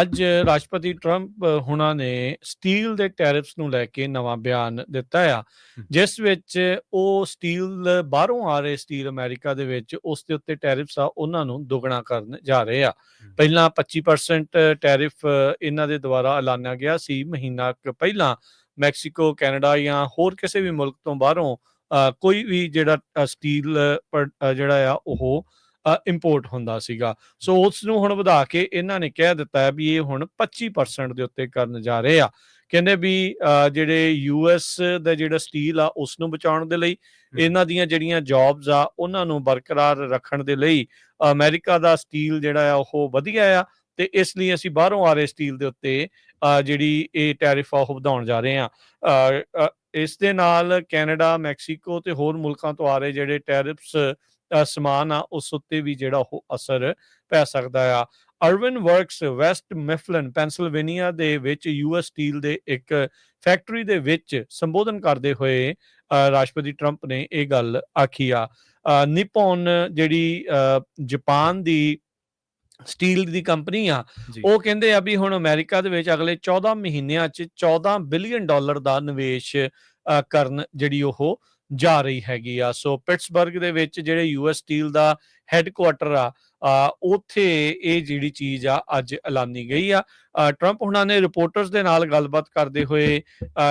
ਅੱਜ ਰਾਸ਼ਟਰਪਤੀ ਟਰੰਪ ਹੁਣਾਂ ਨੇ ਸਟੀਲ ਦੇ ਟੈਰਿਫਸ ਨੂੰ ਲੈ ਕੇ ਨਵਾਂ ਬਿਆਨ ਦਿੱਤਾ ਆ। ਜਿਸ ਵਿੱਚ ਉਹ ਸਟੀਲ ਬਾਹਰੋਂ ਆ ਰਹੇ ਸਟੀਲ ਅਮਰੀਕਾ ਦੇ ਵਿੱਚ ਉਸ ਦੇ ਉੱਤੇ ਟੈਰਿਫਸ ਆ ਉਹਨਾਂ ਨੂੰ ਦੁੱਗਣਾ ਕਰਨ ਜਾ ਰਹੇ ਆ। ਪਹਿਲਾਂ 25% ਟੈਰਿਫ ਇਹਨਾਂ ਦੇ ਦੁਆਰਾ ਐਲਾਨਿਆ ਗਿਆ ਸੀ ਮਹੀਨਾ ਕੁ ਪਹਿਲਾਂ ਮੈਕਸੀਕੋ ਕੈਨੇਡਾ ਜਾਂ ਹੋਰ ਕਿਸੇ ਵੀ ਮੁਲਕ ਤੋਂ ਬਾਹਰੋਂ ਕੋਈ ਵੀ ਜਿਹੜਾ ਸਟੀਲ ਜਿਹੜਾ ਆ ਉਹ ਇੰਪੋਰਟ ਹੁੰਦਾ ਸੀਗਾ। ਸੋ ਉਸ ਨੂੰ ਹੁਣ ਵਧਾ ਕੇ ਇਹਨਾਂ ਨੇ ਕਹਿ ਦਿੱਤਾ ਵੀ ਇਹ ਹੁਣ 25% ਦੇ ਉੱਤੇ ਕਰਨ ਜਾ ਰਹੇ ਆ। ਕਹਿੰਦੇ ਵੀ ਜਿਹੜੇ ਯੂਐਸ ਦਾ ਜਿਹੜਾ ਸਟੀਲ ਆ ਉਸ ਨੂੰ ਬਚਾਉਣ ਦੇ ਲਈ ਇਹਨਾਂ ਦੀਆਂ ਜਿਹੜੀਆਂ ਜੌਬਸ ਆ ਉਹਨਾਂ ਨੂੰ ਬਰਕਰਾਰ ਰੱਖਣ ਦੇ ਲਈ ਅਮਰੀਕਾ ਦਾ ਸਟੀਲ ਜਿਹੜਾ ਆ ਉਹ ਵਧੀਆ ਆ ਤੇ ਇਸ ਲਈ ਅਸੀਂ ਬਾਹਰੋਂ ਆ ਰਹੇ ਸਟੀਲ ਦੇ ਉੱਤੇ ਜਿਹੜੀ ਇਹ ਟੈਰਿਫ ਆ ਉਹ ਵਧਾਉਣ ਜਾ ਰਹੇ ਆ। ਇਸ ਦੇ ਨਾਲ ਕੈਨੇਡਾ ਮੈਕਸੀਕੋ ਤੇ ਹੋਰ ਮੁਲਕਾਂ ਤੋਂ ਆ ਰਹੇ ਜਿਹੜੇ ਟੈਰਿਫਸ ਸਮਾਨ ਆ ਉਸ ਉੱਤੇ ਵੀ ਜਿਹੜਾ ਉਹ ਅਸਰ ਪੈ ਸਕਦਾ ਆ। Irvin Works West Mifflin Pennsylvania ਦੇ ਵਿੱਚ ਯੂਐਸ ਸਟੀਲ ਦੇ ਇੱਕ ਫੈਕਟਰੀ ਦੇ ਵਿੱਚ ਸੰਬੋਧਨ ਕਰਦੇ ਹੋਏ ਰਾਸ਼ਟਰਪਤੀ ਟਰੰਪ ਨੇ ਇਹ ਗੱਲ ਆਖੀ ਆ। ਨਿਪੋਨ ਜਿਹੜੀ ਜਾਪਾਨ ਦੀ ਸਟੀਲ ਦੀ ਕੰਪਨੀ ਆ ਉਹ ਕਹਿੰਦੇ ਆ ਵੀ ਹੁਣ ਅਮਰੀਕਾ ਦੇ ਵਿੱਚ ਅਗਲੇ 14 ਮਹੀਨਿਆਂ 'ਚ 14 ਬਿਲੀਅਨ ਡਾਲਰ ਦਾ ਨਿਵੇਸ਼ ਕਰਨ ਜਿਹੜੀ ਉਹ ਜਾ ਰਹੀ ਹੈਗੀ ਆ। ਸੋ ਪਿਟਸਬਰਗ ਦੇ ਵਿੱਚ ਜਿਹੜੇ ਯੂਐਸ ਸਟੀਲ ਦਾ ਹੈੱਡਕੁਆਟਰ ਆ ਅ, ਉੱਥੇ ਇਹ ਜਿਹੜੀ ਚੀਜ਼ ਆ ਅੱਜ ਐਲਾਨੀ ਗਈ ਆ। ਟਰੰਪ ਹੁਣਾਂ ਨੇ ਰਿਪੋਰਟਰਸ ਦੇ ਨਾਲ ਗੱਲਬਾਤ ਕਰਦੇ ਹੋਏ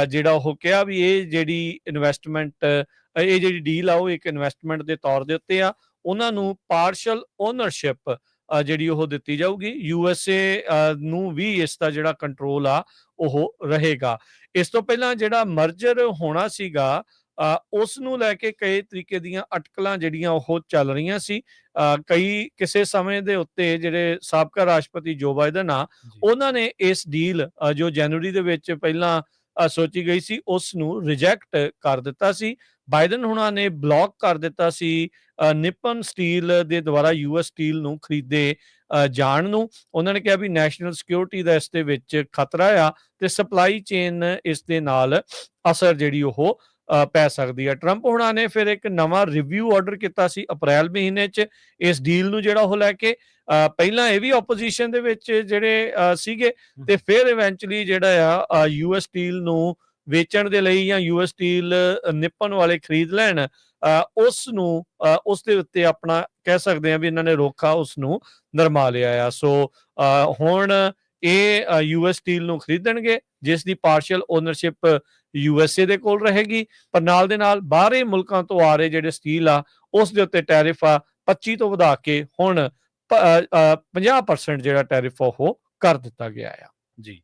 ਜਿਹੜਾ ਉਹ ਕਿਹਾ ਵੀ ਇਹ ਜਿਹੜੀ ਇਨਵੈਸਟਮੈਂਟ ਇਹ ਜਿਹੜੀ ਡੀਲ ਆ ਉਹ ਇੱਕ ਇਨਵੈਸਟਮੈਂਟ ਦੇ ਤੌਰ ਦੇ ਉੱਤੇ ਆ। ਉਹਨਾਂ ਨੂੰ ਪਾਰਸ਼ਲ ਓਨਰਸ਼ਿਪ ਜਿਹੜੀ ਉਹ ਦਿੱਤੀ ਜਾਊਗੀ। ਯੂਐਸਏ ਨੂੰ ਵੀ ਇਸ ਦਾ ਜਿਹੜਾ ਕੰਟਰੋਲ ਆ ਉਹ ਰਹੇਗਾ। ਇਸ ਤੋਂ ਪਹਿਲਾਂ ਜਿਹੜਾ ਮਰਜਰ ਹੋਣਾ ਸੀਗਾ ਉਸ ਨੂੰ ਲੈ ਕੇ ਕਈ ਤਰੀਕੇ ਦੀਆਂ ਅਟਕਲਾਂ ਜਿਹੜੀਆਂ ਉਹ ਚੱਲ ਰਹੀਆਂ ਸੀ। ਕਈ ਕਿਸੇ ਸਮੇਂ ਦੇ ਉੱਤੇ ਜਿਹੜੇ ਸਾਬਕਾ ਰਾਸ਼ਟਰਪਤੀ ਜੋ ਬਾਈਡਨ ਆ ਉਹਨਾਂ ਨੇ ਇਸ ਡੀਲ ਜੋ ਜਨਵਰੀ ਦੇ ਵਿੱਚ ਪਹਿਲਾਂ ਸੋਚੀ ਗਈ ਸੀ ਉਸ ਨੂੰ ਰਿਜੈਕਟ ਕਰ ਦਿੱਤਾ ਸੀ। ਬਾਈਡਨ ਹੁਣਾਂ ਨੇ ਬਲੌਕ ਕਰ ਦਿੱਤਾ ਸੀ ਨਿਪਨ ਸਟੀਲ ਦੇ ਦੁਆਰਾ ਯੂਐਸ ਸਟੀਲ ਨੂੰ ਖਰੀਦੇ ਜਾਣ ਨੂੰ। ਉਹਨਾਂ ਨੇ ਕਿਹਾ ਵੀ ਨੈਸ਼ਨਲ ਸਿਕਿਉਰਿਟੀ ਦਾ ਇਸ ਦੇ ਵਿੱਚ ਖਤਰਾ ਆ ਤੇ ਸਪਲਾਈ ਚੇਨ ਇਸ ਦੇ ਨਾਲ ਅਸਰ ਜਿਹੜੀ ਉਹ ਪੈ ਸਕਦੀ ਹੈ। ਟਰੰਪ ਹੁਣਾਂ ਨੇ ਫਿਰ ਇੱਕ ਨਵਾਂ ਰਿਵਿਊ ਆਰਡਰ ਕੀਤਾ ਸੀ ਅਪ੍ਰੈਲ ਮਹੀਨੇ 'ਚ। ਇਸ ਡੀਲ ਨੂੰ ਜਿਹੜਾ ਉਹ ਲੈ ਕੇ ਪਹਿਲਾਂ ਇਹ ਵੀ ਆਪੋਜੀਸ਼ਨ ਦੇ ਵਿੱਚ ਜਿਹੜੇ ਸੀਗੇ ਤੇ ਫਿਰ ਇਵੈਂਚੁਅਲੀ ਜਿਹੜਾ ਆ ਯੂਐਸ ਸਟੀਲ ਨੂੰ ਵੇਚਣ ਦੇ ਲਈ ਜਾਂ ਯੂਐਸ ਸਟੀਲ ਨਿਪਨ ਵਾਲੇ ਖਰੀਦ ਲੈਣ ਅ, ਉਸ ਨੂੰ ਉਸ ਦੇ ਉੱਤੇ ਆਪਣਾ ਕਹਿ ਸਕਦੇ ਆ ਵੀ ਇਹਨਾਂ ਨੇ ਰੋਖਾ ਉਸ ਨੂੰ ਨਰਮਾ ਲਿਆ ਆ। ਸੋ ਅ, ਹੁਣ ਇਹ ਯੂਐਸ ਸਟੀਲ ਨੂੰ ਖਰੀਦਣਗੇ ਜਿਸ ਦੀ partial ownership U S A ਦੇ ਕੋਲ ਰਹੇਗੀ ਪਰ ਨਾਲ ਦੇ ਨਾਲ ਬਾਹਰੇ ਮੁਲਕਾਂ ਤੋਂ ਆ ਰਹੇ ਜਿਹੜੇ ਸਟੀਲ ਆ ਉਸ ਦੇ ਉੱਤੇ ਟੈਰਿਫ ਆ 25 ਤੋਂ ਵਧਾ ਕੇ ਹੁਣ ਪ- ਅ, 50% ਜਿਹੜਾ ਟੈਰਿਫ ਉਹ ਕਰ ਦਿੱਤਾ ਗਿਆ ਆ। ਜੀ।